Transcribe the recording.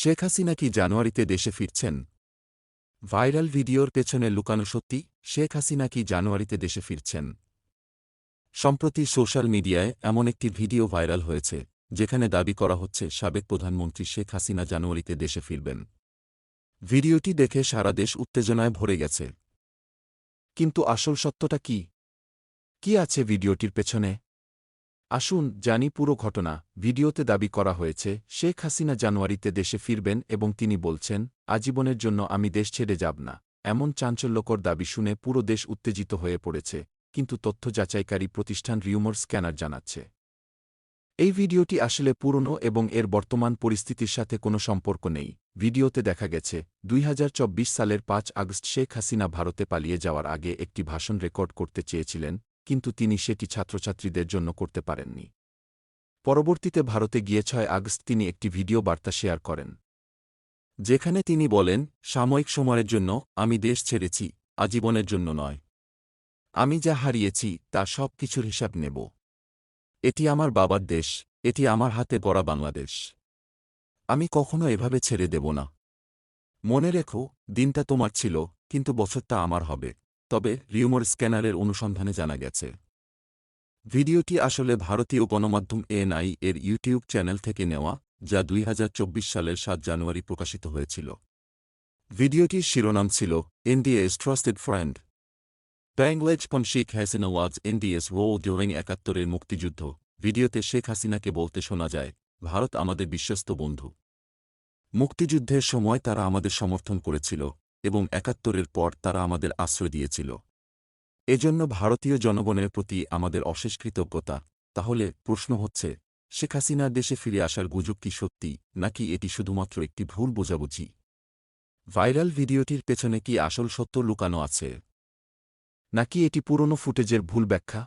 শেখ হাসিনা কি জানুয়ারিতে দেশে ফিরছেন? ভাইরাল ভিডিওর পেছনে লুকানো সত্যি, শেখ হাসিনা কি জানুয়ারিতে দেশে ফিরছেন? সম্প্রতি সোশ্যাল মিডিয়ায় এমন একটি ভিডিও ভাইরাল হয়েছে, যেখানে দাবি করা হচ্ছে সাবেক প্রধানমন্ত্রী শেখ হাসিনা জানুয়ারিতে দেশে ফিরবেন। ভিডিওটি দেখে সারা দেশ উত্তেজনায় ভরে গেছে। কিন্তু আসল সত্যটা কি? কি আছে ভিডিওটির পেছনে? আসুন জানি পুরো ঘটনা। ভিডিওতে দাবি করা হয়েছে, শেখ হাসিনা জানুয়ারিতে দেশে ফিরবেন এবং তিনি বলছেন, আজীবনের জন্য আমি দেশ ছেড়ে যাব না। এমন চাঞ্চল্যকর দাবি শুনে পুরো দেশ উত্তেজিত হয়ে পড়েছে, কিন্তু তথ্য যাচাইকারী প্রতিষ্ঠান রিউমর স্ক্যানার জানাচ্ছে। এই ভিডিওটি আসলে পুরনো এবং এর বর্তমান পরিস্থিতির সাথে কোনো সম্পর্ক নেই। ভিডিওতে দেখা গেছে, দুই হাজার চব্বিশ সালের পাঁচ আগস্ট শেখ হাসিনা ভারতে পালিয়ে যাওয়ার আগে একটি ভাষণ রেকর্ড করতে চেয়েছিলেন কিন্তু তিনি সেটি ছাত্রছাত্রীদের জন্য করতে পারেননি। পরবর্তীতে ভারতে গিয়ে ছয় আগস্ট তিনি একটি ভিডিও বার্তা শেয়ার করেন। যেখানে তিনি বলেন, সাময়িক সময়ের জন্য আমি দেশ ছেড়েছি, আজীবনের জন্য নয়। আমি যা হারিয়েছি, তা সব কিছুর হিসাব নেব। এটি আমার বাবার দেশ, এটি আমার হাতে গড়া বাংলাদেশ। আমি কখনো এভাবে ছেড়ে দেব না। মনে রেখো, দিনটা তোমার ছিল, কিন্তু বছরটা আমার হবে। তবে রিউমর স্ক্যানারের অনুসন্ধানে জানা গেছে। ভিডিওটি আসলে ভারতীয় গণমাধ্যম এনআই এর ইউটিউব চ্যানেল থেকে নেওয়া, যা দুই হাজার চব্বিশ সালের সাত জানুয়ারি প্রকাশিত হয়েছিল। ভিডিওটির শিরোনাম ছিল ইন্ডিয়া's ট্রাস্টেড ফ্রেন্ড ব্যাংলেজ পন Sheikh Hasina was India's row during একাত্তরের মুক্তিযুদ্ধ। ভিডিওতে শেখ হাসিনাকে বলতে শোনা যায়, ভারত আমাদের বিশ্বস্ত বন্ধু। মুক্তিযুদ্ধের সময় তারা আমাদের সমর্থন করেছিল। এবং একাত্তরের পর তারা আমাদের আশ্রয় দিয়েছিল। এজন্য ভারতীয় জনগণের প্রতি আমাদের অশেষ কৃতজ্ঞতা। তাহলে প্রশ্ন হচ্ছে, শেখ হাসিনার দেশে ফিরে আসার গুজব কি সত্যি, নাকি এটি শুধুমাত্র একটি ভুল বোঝাবুঝি? ভাইরাল ভিডিওটির পেছনে কি আসল সত্য লুকানো আছে? নাকি এটি পুরনো ফুটেজের ভুল ব্যাখ্যা?